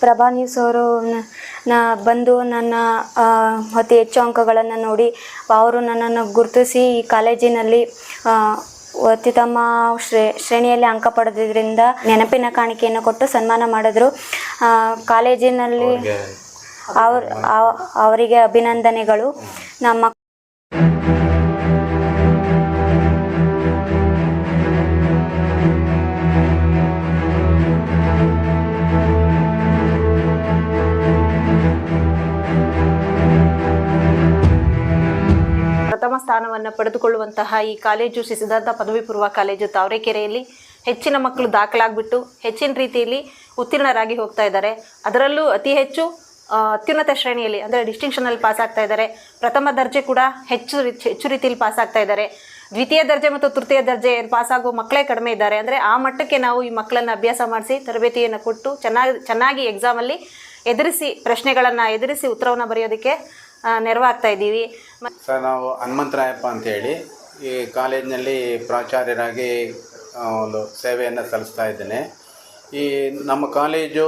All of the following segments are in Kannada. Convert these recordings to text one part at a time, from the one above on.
ಪ್ರಭಾ ನ್ಯೂಸ್ ಅವರು ನ- ಬಂದು ನನ್ನ ಅತಿ ಹೆಚ್ಚು ಅಂಕಗಳನ್ನು ನೋಡಿ ಅವರು ನನ್ನನ್ನು ಗುರುತಿಸಿ ಈ ಕಾಲೇಜಿನಲ್ಲಿ ಅತ್ಯುತ್ತಮ ಶ್ರೇ ಶ್ರೇಣಿಯಲ್ಲಿ ಅಂಕ ಪಡೆದಿದ್ದರಿಂದ ನೆನಪಿನ ಕಾಣಿಕೆಯನ್ನು ಕೊಟ್ಟು ಸನ್ಮಾನ ಮಾಡಿದ್ರು. ಕಾಲೇಜಿನಲ್ಲಿ ಅವ್ರ ಅವ- ಅವರಿಗೆ ಅಭಿನಂದನೆಗಳು. ನಮ್ಮ ಸ್ಥಾನವನ್ನು ಪಡೆದುಕೊಳ್ಳುವಂತಹ ಈ ಕಾಲೇಜು ಶ್ರೀ ಸಿದ್ಧಾರ್ಥ ಪದವಿ ಪೂರ್ವ ಕಾಲೇಜು ತಾವರೆಕೆರೆಯಲ್ಲಿ ಹೆಚ್ಚಿನ ಮಕ್ಕಳು ದಾಖಲಾಗ್ಬಿಟ್ಟು ಹೆಚ್ಚಿನ ರೀತಿಯಲ್ಲಿ ಉತ್ತೀರ್ಣರಾಗಿ ಹೋಗ್ತಾ ಇದ್ದಾರೆ. ಅದರಲ್ಲೂ ಅತಿ ಹೆಚ್ಚು ಅತ್ಯುನ್ನತ ಶ್ರೇಣಿಯಲ್ಲಿ ಅಂದರೆ ಡಿಸ್ಟಿಂಕ್ಷನಲ್ಲಿ ಪಾಸ್ ಆಗ್ತಾ ಇದ್ದಾರೆ. ಪ್ರಥಮ ದರ್ಜೆ ಕೂಡ ಹೆಚ್ಚು ಹೆಚ್ಚು ರೀತಿಯಲ್ಲಿ ಪಾಸ್ ಆಗ್ತಾ ಇದ್ದಾರೆ. ದ್ವಿತೀಯ ದರ್ಜೆ ಮತ್ತು ತೃತೀಯ ದರ್ಜೆ ಪಾಸ್ ಆಗೋ ಮಕ್ಕಳೇ ಕಡಿಮೆ ಇದ್ದಾರೆ. ಅಂದರೆ ಆ ಮಟ್ಟಕ್ಕೆ ನಾವು ಈ ಮಕ್ಕಳನ್ನು ಅಭ್ಯಾಸ ಮಾಡಿಸಿ, ತರಬೇತಿಯನ್ನು ಕೊಟ್ಟು ಚೆನ್ನಾಗಿ ಚೆನ್ನಾಗಿ ಎಕ್ಸಾಮಲ್ಲಿ ಎದುರಿಸಿ ಪ್ರಶ್ನೆಗಳನ್ನು ಎದುರಿಸಿ ಉತ್ತರವನ್ನು ಬರೆಯೋದಕ್ಕೆ ನೆರವಾಗ್ತಾ ಇದ್ದೀವಿ. ಸರ್, ನಾವು ಹನುಮಂತರಾಯಪ್ಪ ಅಂತೇಳಿ ಈ ಕಾಲೇಜಿನಲ್ಲಿ ಪ್ರಾಚಾರ್ಯರಾಗಿ ಒಂದು ಸೇವೆಯನ್ನು ಸಲ್ಲಿಸ್ತಾ ಇದ್ದೇನೆ. ಈ ನಮ್ಮ ಕಾಲೇಜು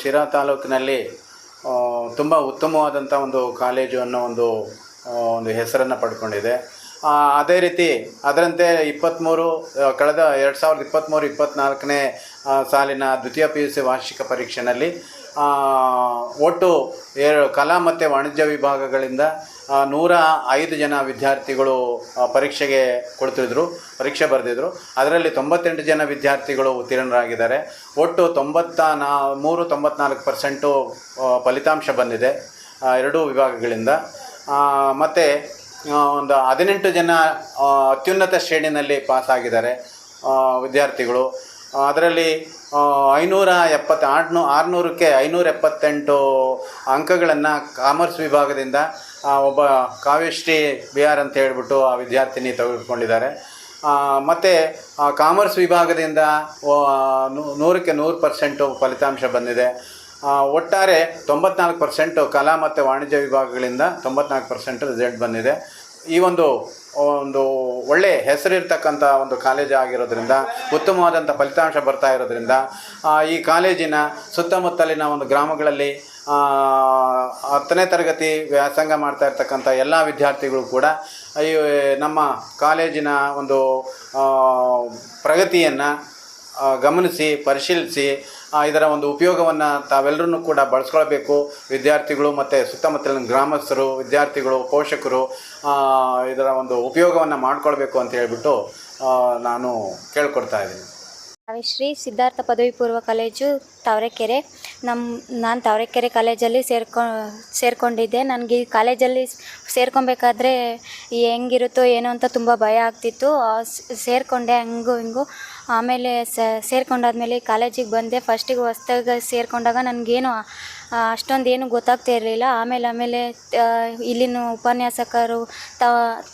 ಶಿರಾ ತಾಲೂಕಿನಲ್ಲಿ ತುಂಬ ಉತ್ತಮವಾದಂಥ ಒಂದು ಕಾಲೇಜು ಅನ್ನೋ ಒಂದು ಒಂದು ಹೆಸರನ್ನು ಪಡ್ಕೊಂಡಿದೆ. ಅದೇ ರೀತಿ ಅದರಂತೆ ಇಪ್ಪತ್ತ್ಮೂರು ಕಳೆದ ಎರಡು ಸಾವಿರದ ಇಪ್ಪತ್ತ್ಮೂರು ಇಪ್ಪತ್ತ್ನಾಲ್ಕನೇ ಸಾಲಿನ ದ್ವಿತೀಯ ಪಿ ಯು ಸಿ ವಾರ್ಷಿಕ ಪರೀಕ್ಷೆಯಲ್ಲಿ ಒಟ್ಟು ಕಲಾ ಮತ್ತು ವಾಣಿಜ್ಯ ವಿಭಾಗಗಳಿಂದ ನೂರ ಐದು ಜನ ವಿದ್ಯಾರ್ಥಿಗಳು ಪರೀಕ್ಷೆಗೆ ಕೊಡ್ತಿದ್ರು, ಪರೀಕ್ಷೆ ಬರೆದಿದ್ರು. ಅದರಲ್ಲಿ ತೊಂಬತ್ತೆಂಟು ಜನ ವಿದ್ಯಾರ್ಥಿಗಳು ಉತ್ತೀರ್ಣರಾಗಿದ್ದಾರೆ. ಒಟ್ಟು ತೊಂಬತ್ತ ನಾ, ಮೂರು ತೊಂಬತ್ನಾಲ್ಕು ಪರ್ಸೆಂಟು ಫಲಿತಾಂಶ ಬಂದಿದೆ ಎರಡೂ ವಿಭಾಗಗಳಿಂದ. ಮತ್ತು ಒಂದು ಹದಿನೆಂಟು ಜನ ಅತ್ಯುನ್ನತ ಶ್ರೇಣಿನಲ್ಲಿ ಪಾಸಾಗಿದ್ದಾರೆ ವಿದ್ಯಾರ್ಥಿಗಳು. ಅದರಲ್ಲಿ ಐನೂರ ಎಪ್ಪತ್ತು, ಆರ್ನೂ, ಆರುನೂರಕ್ಕೆ ಐನೂರ ಎಪ್ಪತ್ತೆಂಟು ಅಂಕಗಳನ್ನು ಕಾಮರ್ಸ್ ವಿಭಾಗದಿಂದ ಒಬ್ಬ ಕಾವ್ಯಶ್ರೀ ಬಿ ಆರ್ ಅಂತ ಹೇಳ್ಬಿಟ್ಟು ಆ ವಿದ್ಯಾರ್ಥಿನಿ ತೆಗೆದುಕೊಂಡಿದ್ದಾರೆ. ಮತ್ತು ಕಾಮರ್ಸ್ ವಿಭಾಗದಿಂದ ನೂರಕ್ಕೆ ನೂರು ಪರ್ಸೆಂಟು ಫಲಿತಾಂಶ ಬಂದಿದೆ. ಒಟ್ಟಾರೆ ತೊಂಬತ್ನಾಲ್ಕು ಪರ್ಸೆಂಟು ಕಲಾ ಮತ್ತು ವಾಣಿಜ್ಯ ವಿಭಾಗಗಳಿಂದ ತೊಂಬತ್ನಾಲ್ಕು ಪರ್ಸೆಂಟ್ ರಿಸಲ್ಟ್ ಬಂದಿದೆ. ಈ ಒಂದು ಒಂದು ಒಳ್ಳೆ ಹೆಸರಿರ್ತಕ್ಕಂಥ ಒಂದು ಕಾಲೇಜ್ ಆಗಿರೋದ್ರಿಂದ, ಉತ್ತಮವಾದಂಥ ಫಲಿತಾಂಶ ಬರ್ತಾ ಇರೋದ್ರಿಂದ ಈ ಕಾಲೇಜಿನ ಸುತ್ತಮುತ್ತಲಿನ ಒಂದು ಗ್ರಾಮಗಳಲ್ಲಿ ಹತ್ತನೇ ತರಗತಿ ವ್ಯಾಸಂಗ ಮಾಡ್ತಾ ಇರ್ತಕ್ಕಂಥ ಎಲ್ಲ ವಿದ್ಯಾರ್ಥಿಗಳು ಕೂಡ ಈ, ನಮ್ಮ ಕಾಲೇಜಿನ ಒಂದು ಪ್ರಗತಿಯನ್ನು ಗಮನಿಸಿ, ಪರಿಶೀಲಿಸಿ ಇದರ ಒಂದು ಉಪಯೋಗವನ್ನು ತಾವೆಲ್ಲರೂ ಕೂಡ ಬಳಸ್ಕೊಳ್ಬೇಕು. ವಿದ್ಯಾರ್ಥಿಗಳು ಮತ್ತು ಸುತ್ತಮುತ್ತಲಿನ ಗ್ರಾಮಸ್ಥರು, ವಿದ್ಯಾರ್ಥಿಗಳು, ಪೋಷಕರು ಇದರ ಒಂದು ಉಪಯೋಗವನ್ನು ಮಾಡಿಕೊಳ್ಬೇಕು ಅಂತ ಹೇಳಿಬಿಟ್ಟು ನಾನು ಕೇಳ್ಕೊಡ್ತಾ ಇದ್ದೀನಿ. ಶ್ರೀ ಸಿದ್ಧಾರ್ಥ ಪದವಿ ಪೂರ್ವ ಕಾಲೇಜು, ತಾವರೆಕೆರೆ. ನಮ್ಮ ನಾನು ತಾವರೆಕೆರೆ ಕಾಲೇಜಲ್ಲಿ ಸೇರ್ಕೊ, ಸೇರಿಕೊಂಡಿದ್ದೆ. ನನಗೆ ಈ ಕಾಲೇಜಲ್ಲಿ ಸೇರ್ಕೊಬೇಕಾದ್ರೆ ಹೆಂಗಿರುತ್ತೋ ಏನೋ ಅಂತ ತುಂಬ ಭಯ ಆಗ್ತಿತ್ತು. ಸೇರಿಕೊಂಡೆ ಹಂಗು ಹಿಂಗು. ಆಮೇಲೆ ಸೇರ್ಕೊಂಡಾದ್ಮೇಲೆ ಕಾಲೇಜಿಗೆ ಬಂದೆ. ಫಸ್ಟಿಗೆ ಹೊಸ್ದಾಗಿ ಸೇರಿಕೊಂಡಾಗ ನನಗೇನು ಅಷ್ಟೊಂದು ಗೊತ್ತಾಗ್ತಾ ಇರಲಿಲ್ಲ. ಆಮೇಲೆ ಆಮೇಲೆ ಇಲ್ಲಿನ ಉಪನ್ಯಾಸಕರು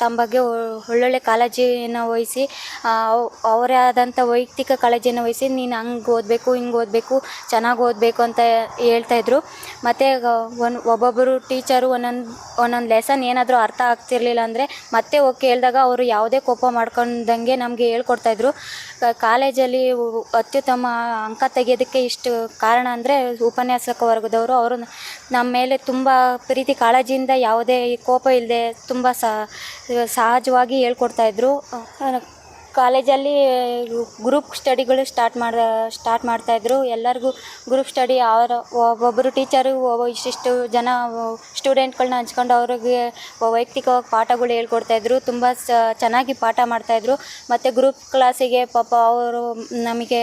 ತಮ್ಮ ಬಗ್ಗೆ ಒಳ್ಳೊಳ್ಳೆ ಕಾಳಜಿಯನ್ನು ವಹಿಸಿ ಅವರೇ ಆದಂಥ ವೈಯಕ್ತಿಕ ಕಾಳಜಿಯನ್ನು ವಹಿಸಿ, ನೀನು ಹಂಗೆ ಓದಬೇಕು, ಹಿಂಗೆ ಓದಬೇಕು, ಚೆನ್ನಾಗಿ ಓದಬೇಕು ಅಂತ ಹೇಳ್ತಾಯಿದ್ರು ಮತ್ತು ಒನ್ ಒಬ್ಬೊಬ್ಬರು ಟೀಚರು ಒಂದೊಂದು ಒಂದೊಂದು ಲೆಸನ್ ಏನಾದರೂ ಅರ್ಥ ಆಗ್ತಿರ್ಲಿಲ್ಲ ಅಂದರೆ, ಮತ್ತೆ ಹೋಗಿ ಕೇಳಿದಾಗ ಅವರು ಯಾವುದೇ ಕೋಪ ಮಾಡ್ಕೊಂಡಂಗೆ ನಮಗೆ ಹೇಳ್ಕೊಡ್ತಾಯಿದ್ರು ಕಾಲೇಜಲ್ಲಿ ಅತ್ಯುತ್ತಮ ಅಂಕ ತೆಗೆಯೋದಕ್ಕೆ ಇಷ್ಟು ಕಾರಣ ಅಂದರೆ ಉಪನ್ಯಾಸಕ ವರ್ಗದವರು ಅವರು ನಮ್ಮ ಮೇಲೆ ತುಂಬ ಪ್ರೀತಿ ಕಾಳಜಿಯಿಂದ ಯಾವುದೇ ಕೋಪ ಇಲ್ಲದೆ ತುಂಬ ಸಹಜವಾಗಿ ಹೇಳ್ಕೊಡ್ತಾಯಿದ್ರು ಕಾಲೇಜಲ್ಲಿ ಗ್ರೂಪ್ ಸ್ಟಡಿಗಳು ಸ್ಟಾರ್ಟ್ ಮಾಡ ಸ್ಟಾರ್ಟ್ ಮಾಡ್ತಾಯಿದ್ರು ಎಲ್ಲರಿಗೂ ಗ್ರೂಪ್ ಸ್ಟಡಿ ಅವರ ಒಬ್ಬೊಬ್ಬರು ಟೀಚರು ಇಷ್ಟಿಷ್ಟು ಜನ ಸ್ಟೂಡೆಂಟ್ಗಳನ್ನ ಹಂಚ್ಕೊಂಡು ಅವ್ರಿಗೆ ವೈಯಕ್ತಿಕವಾಗಿ ಪಾಠಗಳು ಹೇಳ್ಕೊಡ್ತಾಯಿದ್ರು ತುಂಬ ಚೆನ್ನಾಗಿ ಪಾಠ ಮಾಡ್ತಾಯಿದ್ರು ಮತ್ತು ಗ್ರೂಪ್ ಕ್ಲಾಸಿಗೆ ಪಾಪ ಅವರು ನಮಗೆ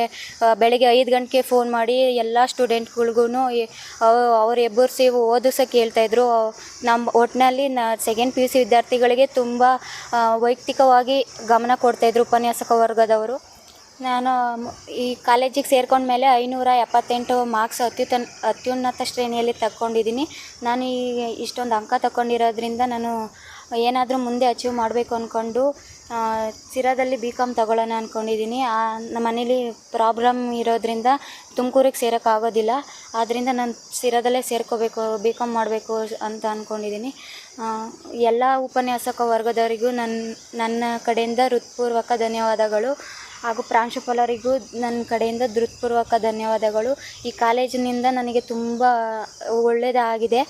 ಬೆಳಗ್ಗೆ ಐದು ಗಂಟೆಗೆ ಫೋನ್ ಮಾಡಿ ಎಲ್ಲ ಸ್ಟೂಡೆಂಟ್ಗಳಿಗೂ ಅವ್ರು ಎಬ್ಬರಿಸಿ ಓದಿಸೋಕೆ ಹೇಳ್ತಾಯಿದ್ರು ನಮ್ಮ ಒಟ್ಟಿನಲ್ಲಿ ನ ಸೆಕೆಂಡ್ ಪಿ ಯು ಸಿ ವಿದ್ಯಾರ್ಥಿಗಳಿಗೆ ತುಂಬ ವೈಯಕ್ತಿಕವಾಗಿ ಗಮನ ಕೊಡ್ತಾಯಿದ್ರು ಉಪನ್ಯಾಸಕ ವರ್ಗದವರು ನಾನು ಈ ಕಾಲೇಜಿಗೆ ಸೇರ್ಕೊಂಡ್ಮೇಲೆ ಐನೂರ ಎಪ್ಪತ್ತೆಂಟು ಮಾರ್ಕ್ಸ್ ಅತ್ಯುತ್ತ ಅತ್ಯುನ್ನತ ಶ್ರೇಣಿಯಲ್ಲಿ ತಗೊಂಡಿದ್ದೀನಿ ನಾನು ಈ, ಇಷ್ಟೊಂದು ಅಂಕ ತಗೊಂಡಿರೋದ್ರಿಂದ ನಾನು ಏನಾದರೂ ಮುಂದೆ ಅಚೀವ್ ಮಾಡಬೇಕು ಅಂದ್ಕೊಂಡು ಸಿರಾದಲ್ಲಿ ಬಿ ಕಾಮ್ ತಗೊಳ್ಳೋಣ ಅಂದ್ಕೊಂಡಿದ್ದೀನಿ ನಮ್ಮ ಮನೇಲಿ ಪ್ರಾಬ್ಲಮ್ ಇರೋದ್ರಿಂದ ತುಮಕೂರಿಗೆ ಸೇರೋಕ್ಕಾಗೋದಿಲ್ಲ. ಆದ್ದರಿಂದ ನಾನು ಸಿರಾದಲ್ಲೇ ಸೇರ್ಕೋಬೇಕು ಬಿ ಕಾಮ್ ಮಾಡಬೇಕು ಅಂತ ಅಂದ್ಕೊಂಡಿದ್ದೀನಿ ಎಲ್ಲ ಉಪನ್ಯಾಸಕ ವರ್ಗದವರಿಗೂ ನನ್ನ ನನ್ನ ಕಡೆಯಿಂದ ಹೃತ್ಪೂರ್ವಕ ಧನ್ಯವಾದಗಳು. ಹಾಗೂ ಪ್ರಾಂಶುಪಾಲರಿಗೂ ನನ್ನ ಕಡೆಯಿಂದ ಹೃತ್ಪೂರ್ವಕ ಧನ್ಯವಾದಗಳು. ಈ ಕಾಲೇಜಿನಿಂದ ನನಗೆ ತುಂಬ ಒಳ್ಳೆಯದಾಗಿದೆ